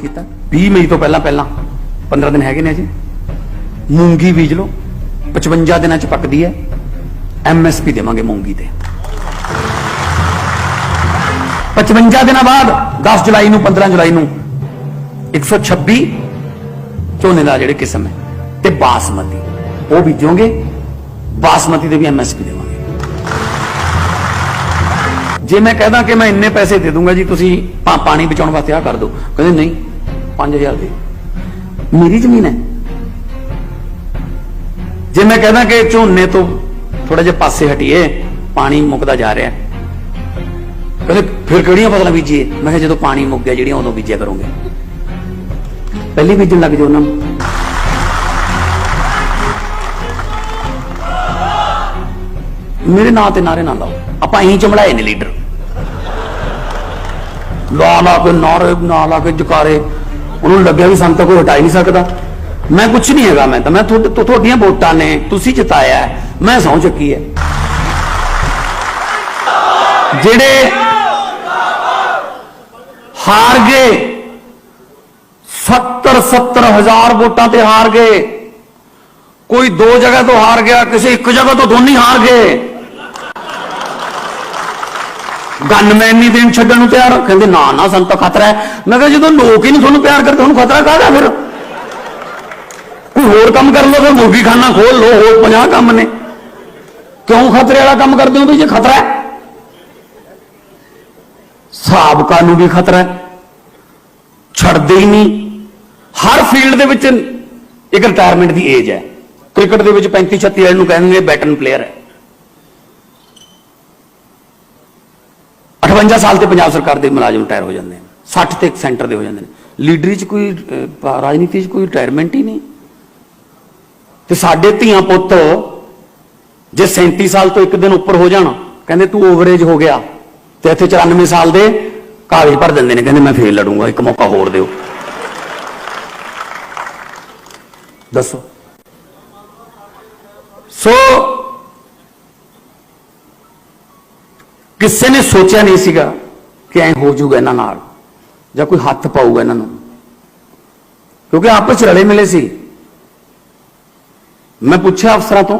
ਕੀਤਾ। 20 ਮਈ ਤੋਂ ਪਹਿਲਾਂ ਪਹਿਲਾਂ 15 ਦਿਨ ਹੈਗੇ ਨੇ ਅਜੇ ਮੂੰਗੀ ਬੀਜ ਲਓ 55 ਦਿਨਾਂ ਚ ਪੱਕਦੀ ਹੈ। ਐਮਐਸਪੀ ਦੇਵਾਂਗੇ ਮੂੰਗੀ ਤੇ। 55 ਦਿਨਾਂ ਬਾਅਦ 10 ਜੁਲਾਈ ਨੂੰ 15 ਜੁਲਾਈ ਨੂੰ 126 ਝੋਨੇ ਦਾ ਜਿਹੜੇ ਕਿਸਮ ਹੈ, ਤੇ ਬਾਸਮਤੀ। ਉਹ ਬੀਜੋਗੇ, ਬਾਸਮਤੀ ਦੇ ਵੀ ਐਮਐਸਪੀ ਦੇਵਾਂਗੇ। ਜੇ ਮੈਂ ਕਹਦਾ ਕਿ ਮੈਂ ਇੰਨੇ ਪੈਸੇ ਦੇ ਦੂੰਗਾ ਜੀ, ਤੁਸੀਂ ਪਾਣੀ ਬਚਾਉਣ ਵਾਸਤੇ ਆ ਕਰ ਦਿਓ। ਕਹਿੰਦੇ ਨਹੀਂ 5000 ਦੀ। ਮੇਰੀ ਜ਼ਮੀਨ ਹੈ। ਜੇ ਮੈਂ ਕਹਿੰਦਾ ਕਿ ਝੋਨੇ ਤੋਂ ਥੋੜਾ ਜਿਹਾ ਪਾਸੇ ਹਟੀਏ, ਪਾਣੀ ਮੁੱਕਦਾ ਜਾ ਰਿਹਾ ਕਹਿੰਦੇ, ਫਿਰ ਕਿਹੜੀਆਂ ਫਸਲਾਂ ਬੀਜੀਏ? ਮੈਂ ਕਿਹਾ, ਜਦੋਂ ਪਾਣੀ ਮੁੱਕ ਗਿਆ, ਜਿਹੜੀਆਂ ਉਦੋਂ ਬੀਜਿਆ ਕਰੋਗੇ। ਪਹਿਲੀ ਬੀਜਣ ਲੱਗ ਜਾਓ ਉਹਨਾਂ ਨੂੰ। ਮੇਰੇ ਨਾਂ ਤੇ ਨਾਰੇ ਨਾ ਲਾਓ। ਆਪਾਂ ਇਹੀ ਚਮੜਾਏ ਨੇ ਲੀਡਰ। ਲਾ ਲਾ ਕੇ ਨਾਰੇ ਨਾ ਲਾ ਕੇ ਜਕਾਰੇ। ਉਹਨੂੰ ਲੱਗਿਆ ਵੀ ਸਾਨੂੰ ਤਾਂ ਕੋਈ ਹਟਾ ਹੀ ਨਹੀਂ ਸਕਦਾ ਮੈਂ ਕੁਝ ਨਹੀਂ ਹੈਗਾ ਮੈਂ ਤਾਂ ਮੈਂ ਤੁਹਾਡੇ ਤੋਂ ਤੁਹਾਡੀਆਂ ਵੋਟਾਂ ਨੇ ਤੁਸੀਂ ਜਿਤਾਇਆ ਹੈ, ਮੈਂ ਸਹੁੰ ਚੱਕੀ ਹੈ ਜਿਹੜੇ ਹਾਰ ਗਏ 70 70 ਹਜ਼ਾਰ ਵੋਟਾਂ ਤੇ ਹਾਰ ਗਏ ਕੋਈ ਦੋ ਜਗ੍ਹਾ ਤੋਂ ਹਾਰ ਗਿਆ ਕਿਸੇ ਇੱਕ ਜਗ੍ਹਾ ਤੋਂ ਦੋਨੇ ਹੀ ਹਾਰ ਗਏ ਗਨਮੈਨ ਨਹੀਂ ਦੇਣ ਛੱਡਣ ਨੂੰ ਤਿਆਰ ਕਹਿੰਦੇ, ਨਾ ਨਾ, ਸਾਨੂੰ ਤਾਂ ਖਤਰਾ ਹੈ। ਮੈਂ ਕਿਹਾ, ਜਦੋਂ ਲੋਕ ਹੀ ਨਹੀਂ ਤੁਹਾਨੂੰ ਪਿਆਰ ਕਰਦੇ, ਤੁਹਾਨੂੰ ਖਤਰਾ ਕਾਹਦਾ ਫਿਰ? ਕੋਈ ਹੋਰ ਕੰਮ ਕਰ ਲਓ, ਫਿਰ ਮੁਰਗੀ ਖਾਨਾ ਖੋਲ ਲਓ, ਹੋਰ 50 ਕੰਮ ਨੇ। ਕਿਉਂ ਖਤਰੇ ਵਾਲਾ ਕੰਮ ਕਰਦੇ ਹੋ ਤੁਸੀਂ? ਖਤਰਾ ਹੈ। ਸਾਬਕਾ ਨੂੰ ਵੀ ਖਤਰਾ ਹੈ। ਛੱਡਦੇ ਹੀ ਨਹੀਂ। ਹਰ ਫੀਲਡ ਦੇ ਵਿੱਚ ਇੱਕ ਰਿਟਾਇਰਮੈਂਟ ਦੀ ਏਜ ਹੈ। ਕ੍ਰਿਕਟ ਦੇ ਵਿੱਚ 35 36 ਵਾਲੇ ਨੂੰ ਕਹਿੰਦੇ ਬੈਟਨ ਪਲੇਅਰ ਹੈ। 58 ਸਾਲ ਤੇ ਪੰਜਾਬ ਸਰਕਾਰ ਦੇ ਮੁਲਾਜ਼ਮ ਰਿਟਾਇਰ ਹੋ ਜਾਂਦੇ ਨੇ 60 ਤੇ ਸੈਂਟਰ ਦੇ ਹੋ ਜਾਂਦੇ ਨੇ। ਲੀਡਰੀ ਚ ਕੋਈ ਰਾਜਨੀਤੀ ਚ ਕੋਈ ਰਿਟਾਇਰਮੈਂਟ ਹੀ ਨਹੀਂ। ਤੇ ਸਾਡੇ ਧੀਆਂ ਪੁੱਤ ਜੇ 37 ਸਾਲ ਤੋਂ ਇੱਕ ਦਿਨ ਉੱਪਰ ਹੋ ਜਾਣ, ਕਹਿੰਦੇ ਤੂੰ ਓਵਰੇਜ ਹੋ ਗਿਆ, ਤੇ ਇੱਥੇ 94 ਸਾਲ ਦੇ ਕਾਗਜ਼ ਭਰ ਦਿੰਦੇ ਨੇ, ਕਹਿੰਦੇ ਮੈਂ ਫੇਰ ਲੜੂੰਗਾ, ਇੱਕ ਮੌਕਾ ਹੋਰ ਦਿਓ। ਦੱਸੋ। ਸੋ ਕਿਸੇ ਨੇ ਸੋਚਿਆ ਨਹੀਂ ਸੀਗਾ ਕਿ ਐ ਹੋ ਜਾਊਗਾ ਇਹਨਾਂ ਨਾਲ, ਜਾਂ ਕੋਈ ਹੱਥ ਪਾਊਗਾ ਇਹਨਾਂ ਨੂੰ। ਕਿਉਂਕਿ ਆਪਸ ਚ ਰਲੇ ਮਿਲੇ ਸੀ। ਮੈਂ ਪੁੱਛਿਆ ਅਫਸਰਾਂ ਤੋਂ,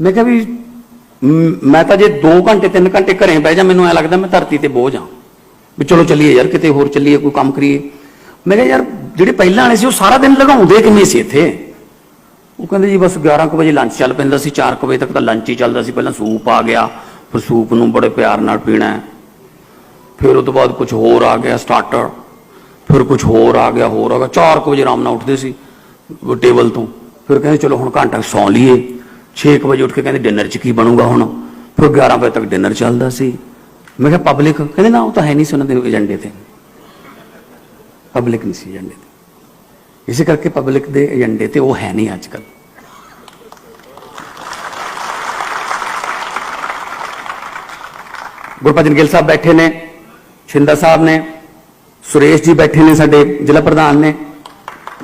ਮੈਂ ਕਿਹਾ ਵੀ, ਮੈਂ ਤਾਂ ਜੇ 2 ਘੰਟੇ 3 ਘੰਟੇ ਘਰੇ ਬਹਿ ਜਾ, ਮੈਨੂੰ ਐ ਲੱਗਦਾ ਮੈਂ ਧਰਤੀ ਤੇ ਬੋਝ ਆ। ਵੀ ਚਲੋ ਚੱਲੀਏ ਯਾਰ, ਕਿਤੇ ਹੋਰ ਚੱਲੀਏ, ਕੋਈ ਕੰਮ ਕਰੀਏ। ਮੈਂ ਕਿਹਾ ਯਾਰ, ਜਿਹੜੇ ਪਹਿਲਾਂ ਵਾਲੇ ਸੀ, ਉਹ ਸਾਰਾ ਦਿਨ ਲਗਾਉਂਦੇ ਕਿੰਨੇ ਸੀ ਇੱਥੇ? ਉਹ ਕਹਿੰਦੇ ਜੀ ਬਸ 11 ਕੁ ਵਜੇ ਲੰਚ ਚੱਲ ਪੈਂਦਾ ਸੀ 4 ਕੁ ਵਜੇ ਤੱਕ ਤਾਂ ਲੰਚ ਹੀ ਚੱਲਦਾ ਸੀ, ਪਹਿਲਾਂ ਸੂਪ ਆ ਗਿਆ। ਫਿਰ ਸੂਪ ਨੂੰ ਬੜੇ ਪਿਆਰ ਨਾਲ ਪੀਣਾ ਹੈ। ਫਿਰ ਉਹ ਤੋਂ ਬਾਅਦ ਕੁਝ ਹੋਰ ਆ ਗਿਆ ਸਟਾਰਟਰ ਫਿਰ ਕੁਝ ਹੋਰ ਆ ਗਿਆ, ਹੋਰ ਆ ਗਿਆ। 4 ਕੁ ਵਜੇ ਆਰਾਮ ਨਾਲ ਉੱਠਦੇ ਸੀ ਟੇਬਲ ਤੋਂ। ਫਿਰ ਕਹਿੰਦੇ, ਚਲੋ ਹੁਣ ਘੰਟਾ ਸੌਂ ਲਈਏ। 6 ਵਜੇ ਉੱਠ ਕੇ ਕਹਿੰਦੇ, ਡਿਨਰ 'ਚ ਕੀ ਬਣੂਗਾ ਹੁਣ? ਫਿਰ 11 ਵਜੇ ਤੱਕ ਡਿਨਰ ਚੱਲਦਾ ਸੀ। ਮੈਂ ਕਿਹਾ, ਪਬਲਿਕ? ਕਹਿੰਦੇ, ਨਾ, ਉਹ ਤਾਂ ਹੈ ਨਹੀਂ ਸੀ ਉਹਨਾਂ ਦੇ ਏਜੰਡੇ ਤੇ। ਪਬਲਿਕ ਨਹੀਂ ਸੀ ਏਜੰਡੇ ਤੇ। ਇਸੇ ਕਰਕੇ ਪਬਲਿਕ ਦੇ ਏਜੰਡੇ ਤੇ ਉਹ ਹੈ ਨਹੀਂ ਅੱਜ ਕੱਲ੍ਹ। ਗੁਰਪਤਨ ਗਿੱਲ ਸਾਹਿਬ ਬੈਠੇ ਨੇ ਛਿੰਦਾ ਸਾਹਿਬ ਨੇ, ਸੁਰੇਸ਼ ਜੀ ਬੈਠੇ ਨੇ ਸਾਡੇ ਜ਼ਿਲ੍ਹਾ ਪ੍ਰਧਾਨ ਨੇ,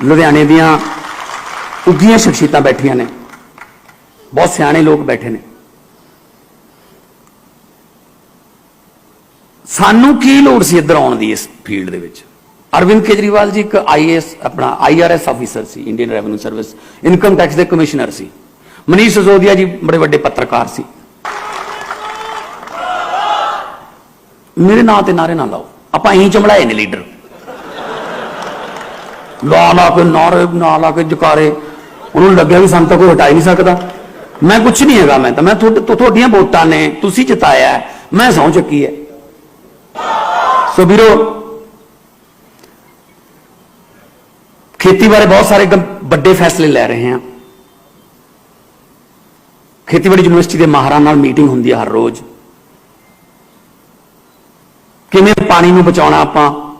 ਲੁਧਿਆਣੇ ਦੀਆਂ ਉੱਗੀਆਂ ਸ਼ਖਸੀਅਤਾਂ ਬੈਠੀਆਂ ਨੇ, ਬਹੁਤ ਸਿਆਣੇ ਲੋਕ ਬੈਠੇ ਨੇ। ਸਾਨੂੰ ਕੀ ਲੋੜ ਸੀ ਇੱਧਰ ਆਉਣ ਦੀ ਇਸ ਫੀਲਡ ਦੇ ਵਿੱਚ? ਅਰਵਿੰਦ ਕੇਜਰੀਵਾਲ ਜੀ ਇੱਕ ਆਈਏਐਸ ਆਪਣਾ ਆਈਆਰਐਸ ਆਫੀਸਰ ਸੀ, Indian revenue service, income tax ਦੇ ਕਮਿਸ਼ਨਰ ਸੀ। ਮਨੀਸ਼ ਸਜੋਦੀਆ ਜੀ ਬੜੇ ਵੱਡੇ ਪੱਤਰਕਾਰ ਸੀ। ਮੇਰੇ ਨਾਂ ਤੇ ਨਾਰੇ ਨਾ ਲਾਓ। ਆਪਾਂ ਇਹੀ ਚਮੜਾਏ ਨੇ ਲੀਡਰ। ਲਾ ਲਾ ਕੇ ਨਾਰੇ ਨਾ ਲਾ ਕੇ ਜਕਾਰੇ। ਉਹਨੂੰ ਲੱਗਿਆ ਵੀ ਸਾਨੂੰ ਤਾਂ ਕੋਈ ਹਟਾ ਹੀ ਨਹੀਂ ਸਕਦਾ। ਮੈਂ ਕੁਝ ਨਹੀਂ ਹੈਗਾ ਮੈਂ ਤਾਂ। ਮੈਂ ਤੁਹਾਡੇ ਤੁਹਾਡੀਆਂ ਵੋਟਾਂ ਨੇ। ਤੁਸੀਂ ਜਿਤਾਇਆ ਮੈਂ ਸਹੁੰ ਚੱਕੀ ਹੈ। ਸੋ ਵੀਰੋ, ਖੇਤੀ ਬਾਰੇ ਬਹੁਤ ਸਾਰੇ ਵੱਡੇ ਫੈਸਲੇ ਲੈ ਰਹੇ ਹਾਂ। ਖੇਤੀਬਾੜੀ ਯੂਨੀਵਰਸਿਟੀ ਦੇ ਮਾਹਰਾਂ ਨਾਲ ਮੀਟਿੰਗ ਹੁੰਦੀ ਹੈ ਹਰ ਰੋਜ਼। ਕਿਵੇਂ ਪਾਣੀ ਨੂੰ ਬਚਾਉਣਾ ਆਪਾਂ?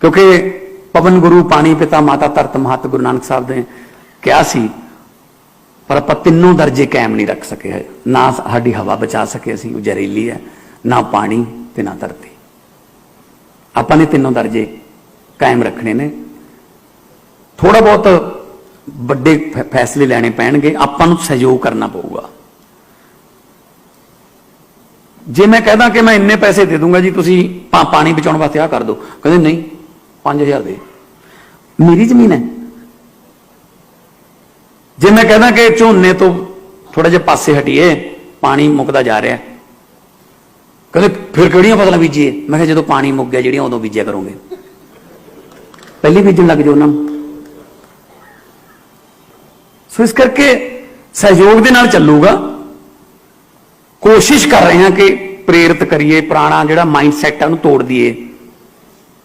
ਕਿਉਂਕਿ ਪਵਨ ਗੁਰੂ, ਪਾਣੀ ਪਿਤਾ, ਮਾਤਾ ਧਰਤ ਮਹਤ ਗੁਰੂ ਨਾਨਕ ਸਾਹਿਬ ਨੇ ਕਿਹਾ ਸੀ, ਪਰ ਆਪਾਂ ਤਿੰਨੋਂ ਦਰਜੇ ਕਾਇਮ ਨਹੀਂ ਰੱਖ ਸਕੇ ਨਾ ਸਾਡੀ ਹਵਾ ਬਚਾ ਸਕੇ ਅਸੀਂ, ਉਹ ਜ਼ਹਿਰੀਲੀ ਹੈ। ਨਾ ਪਾਣੀ ਤੇ ਨਾ ਧਰਤੀ। ਆਪਾਂ ਨੇ ਤਿੰਨੋਂ ਦਰਜੇ ਕਾਇਮ ਰੱਖਣੇ ਨੇ। ਥੋੜਾ ਬਹੁਤ ਵੱਡੇ ਫੈ- ਫੈਸਲੇ ਲੈਣੇ ਪੈਣਗੇ। ਆਪਾਂ ਨੂੰ ਸਹਿਯੋਗ ਕਰਨਾ ਪਊਗਾ। ਜੇ ਮੈਂ ਕਹਦਾ ਕਿ ਮੈਂ ਇੰਨੇ ਪੈਸੇ ਦੇ ਦੂੰਗਾ ਜੀ, ਤੁਸੀਂ ਪਾ- ਪਾਣੀ ਬਚਾਉਣ ਵਾਸਤੇ ਆ ਕਰ ਦਿਓ। ਕਹਿੰਦੇ ਨਹੀਂ 5000 ਦੇ। ਮੇਰੀ ਜ਼ਮੀਨ ਹੈ। ਜੇ ਮੈਂ ਕਹਦਾ ਕਿ ਝੋਨੇ ਤੋਂ ਥੋੜਾ ਜਿਹਾ ਪਾਸੇ ਹਟੀਏ, ਪਾਣੀ ਮੁੱਕਦਾ ਜਾ ਰਿਹਾ। ਹੈ। ਕਹਿੰਦੇ ਫਿਰ ਕਿਹੜੀਆਂ ਫਸਲਾਂ ਬੀਜੀਏ? ਮੈਂ ਕਿਹਾ ਜਦੋਂ ਪਾਣੀ ਮੁੱਕ ਗਿਆ, ਜਿਹੜੀਆਂ ਉਦੋਂ ਬੀਜਿਆ ਕਰੋਗੇ। ਪਹਿਲੀ ਬੀਜਣ ਲੱਗ ਜਾਓ ਉਹਨਾਂ ਨੂੰ। ਸੋ ਇਸ ਕਰਕੇ ਸਹਿਯੋਗ ਦੇ ਨਾਲ ਚੱਲੂਗਾ। ਕੋਸ਼ਿਸ਼ ਕਰ ਰਹੇ ਹਾਂ ਕਿ ਪ੍ਰੇਰਿਤ ਕਰੀਏ, ਪੁਰਾਣਾ ਜਿਹੜਾ ਮਾਈਂਡ ਸੈਟ ਹੈ ਉਹਨੂੰ ਤੋੜ ਦਈਏ,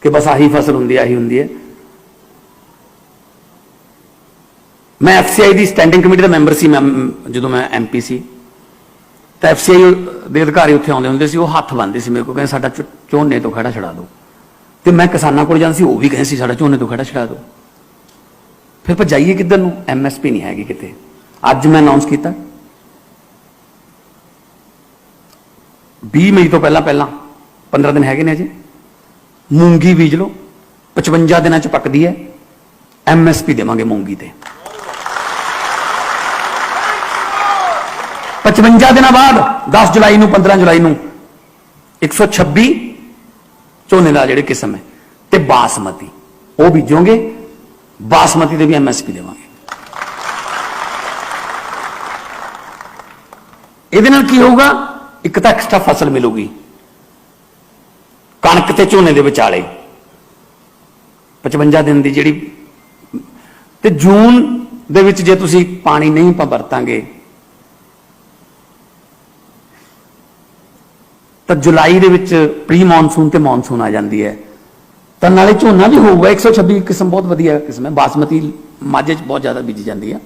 ਕਿ ਬਸ ਆਹੀ ਫਸਲ ਹੁੰਦੀ ਹੈ ਆਹੀ ਹੁੰਦੀ ਹੈ। ਮੈਂ ਐਫਸੀਆਈ ਦੀ ਸਟੈਂਡਿੰਗ ਕਮੇਟੀ ਦਾ ਮੈਂਬਰ ਸੀ, ਮੈਂ ਜਦੋਂ ਮੈਂ ਐਮਪੀ ਸੀ, ਤਾਂ ਐਫਸੀਆਈ ਦੇ ਅਧਿਕਾਰੀ ਉੱਥੇ ਆਉਂਦੇ ਹੁੰਦੇ ਸੀ, ਉਹ ਹੱਥ ਬੰਨਦੇ ਸੀ ਮੇਰੇ ਕੋਲ, ਕਹਿੰਦੇ ਸਾਡਾ ਝੋਨੇ ਤੋਂ ਖੜਾ ਛਡਾ ਦਿਓ। ਤੇ ਮੈਂ ਕਿਸਾਨਾਂ ਕੋਲ ਜਾਂਦਾ ਸੀ, ਉਹ ਵੀ ਕਹਿੰਦੇ ਸੀ, ਸਾਡਾ ਝੋਨੇ ਤੋਂ ਖੜਾ ਛਡਾ ਦਿਓ। ਫਿਰ ਆਪਾਂ ਜਾਈਏ ਕਿੱਧਰ ਨੂੰ? ਐਮਐਸਪੀ ਨਹੀਂ ਹੈਗੀ ਕਿਤੇ। ਅੱਜ ਮੈਂ ਅਨਾਉਂਸ ਕੀਤਾ। 20 ਮਈ ਤੋਂ ਪਹਿਲਾਂ ਪਹਿਲਾਂ 15 ਦਿਨ ਹੈਗੇ ਨੇ ਅਜੇ। ਮੂੰਗੀ ਬੀਜ ਲਓ 55 ਦਿਨਾਂ ਚ ਪੱਕਦੀ ਹੈ। ਐਮਐਸਪੀ ਦੇਵਾਂਗੇ ਮੂੰਗੀ ਤੇ। 55 ਦਿਨਾਂ ਬਾਅਦ 10 ਜੁਲਾਈ ਨੂੰ 15 ਜੁਲਾਈ ਨੂੰ 126 ਝੋਨੇ ਦਾ ਜਿਹੜੇ ਕਿਸਮ ਹੈ, ਤੇ ਬਾਸਮਤੀ। ਉਹ ਬੀਜੋਗੇ, ਬਾਸਮਤੀ ਦੇ ਵੀ ਐਮਐਸਪੀ ਦੇਵਾਂਗੇ। ਇਹਦੇ ਨਾਲ ਕੀ ਹੋਊਗਾ? ਇੱਕ ਤਾਂ ਐਕਸਟਰਾ ਫਸਲ ਮਿਲੂਗੀ। ਕਣਕ ਤੇ ਝੋਨੇ ਦੇ ਵਿਚਾਲੇ। 55 ਦਿਨ ਦੀ ਜਿਹੜੀ ਤੇ ਜੂਨ ਦੇ ਵਿੱਚ ਜੇ ਤੁਸੀਂ ਪਾਣੀ ਨਹੀਂ ਆਪਾਂ ਵਰਤਾਂਗੇ, ਤਾਂ ਜੁਲਾਈ ਦੇ ਵਿੱਚ ਪ੍ਰੀ ਮੌਨਸੂਨ ਤੇ ਮੌਨਸੂਨ ਆ ਜਾਂਦੀ ਹੈ। ਤਾਂ ਨਾਲੇ ਝੋਨਾ ਵੀ ਹੋਊਗਾ 126 ਕਿਸਮ ਬਹੁਤ ਵਧੀਆ ਕਿਸਮ ਹੈ, ਬਾਸਮਤੀ ਮਾਝੇ 'ਚ ਬਹੁਤ ਜ਼ਿਆਦਾ ਬੀਜੀ ਜਾਂਦੀ ਹੈ।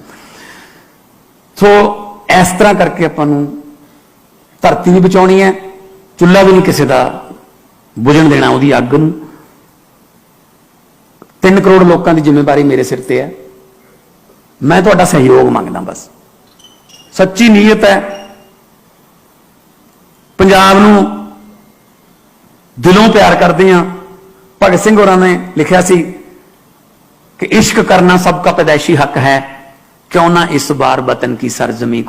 ਸੋ ਇਸ ਤਰ੍ਹਾਂ ਕਰਕੇ ਆਪਾਂ ਨੂੰ ਧਰਤੀ ਵੀ ਬਚਾਉਣੀ ਹੈ, ਚੁੱਲ੍ਹਾ ਵੀ ਨਹੀਂ ਕਿਸੇ ਦਾ ਬੁਝਣ ਦੇਣਾ ਉਹਦੀ ਅੱਗ ਨੂੰ। 3 ਕਰੋੜ ਲੋਕਾਂ ਦੀ ਜ਼ਿੰਮੇਵਾਰੀ ਮੇਰੇ ਸਿਰ ਤੇ ਹੈ। ਮੈਂ ਤੁਹਾਡਾ ਸਹਿਯੋਗ ਮੰਗਦਾ ਬਸ। ਸੱਚੀ ਨੀਅਤ ਹੈ। ਪੰਜਾਬ ਨੂੰ ਦਿਲੋਂ ਪਿਆਰ ਕਰਦੇ ਹਾਂ। ਭਗਤ ਸਿੰਘ ਹੋਰਾਂ ਨੇ ਲਿਖਿਆ ਸੀ ਕਿ ਇਸ਼ਕ ਕਰਨਾ ਸਭ ਦਾ ਪੈਦਾਇਸ਼ੀ ਹੱਕ ਹੈ। ਕਿਉਂ ਨਾ ਇਸ ਬਾਰ ਵਤਨ ਕੀ ਸਰਜ਼ਮੀ